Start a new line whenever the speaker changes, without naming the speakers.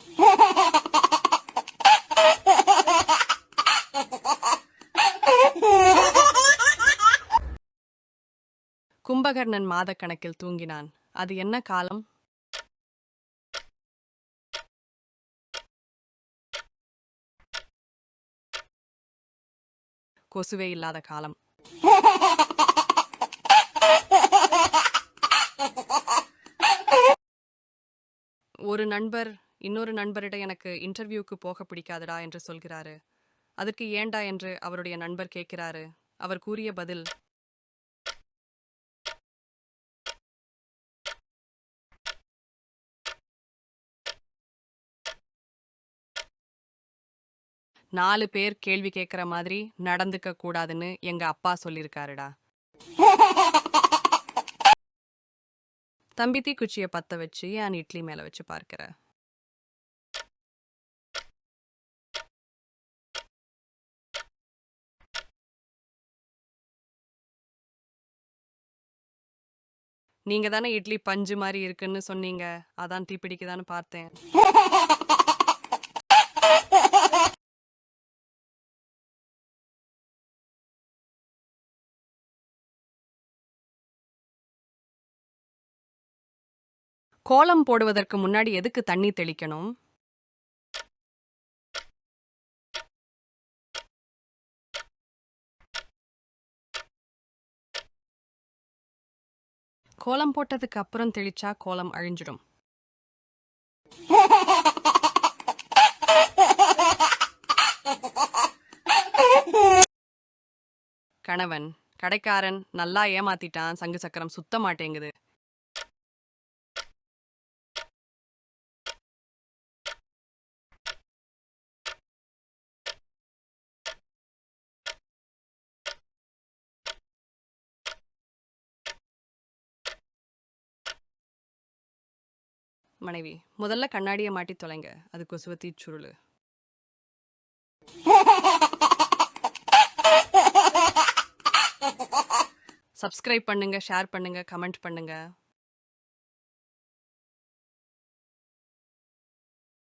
கும்பகர்ணன் மாதக்கணக்கில் தூங்கினான். அது என்ன காலம்? கொசுவே இல்லாத காலம். ஒரு நண்பர் இன்னொரு நண்பரிடம் எனக்கு இன்டர்வியூக்கு போக பிடிக்காதடா என்று சொல்கிறாரு. அதற்கு ஏண்டா என்று அவருடைய நண்பர் கேட்கிறாரு. அவர் கூறிய பதில் நாலு பேர் கேள்வி கேட்குற மாதிரி நடந்துக்க கூடாதுன்னு எங்க அப்பா சொல்லியிருக்காருடா. தம்பி தீக்குச்சியை பத்த வச்சு என் இட்லி மேல வச்சு பார்க்கிற நீங்க தானே இட்லி பஞ்சு மாதிரி இருக்குன்னு சொன்னீங்க. அதான் தீப்பிடிக்குதான்னு பார்த்தேன். கோலம் போடுவதற்கு முன்னாடி எதுக்கு தண்ணி தெளிக்கணும்? கோலம் போட்டதுக்கு அப்புறம் தெளிச்சா கோலம் அழிஞ்சிடும். கணவன் கடைக்காரன் நல்லா ஏமாத்திட்டான் சங்கு சக்கரம் சுத்த மாட்டேங்குது மனைவி முதல்ல கண்ணாடியை மாட்டி தொலைங்க. அது கொசுவ தீச்சுருளு சப்ஸ்கிரைப் பண்ணுங்க ஷேர் பண்ணுங்க கமெண்ட் பண்ணுங்க.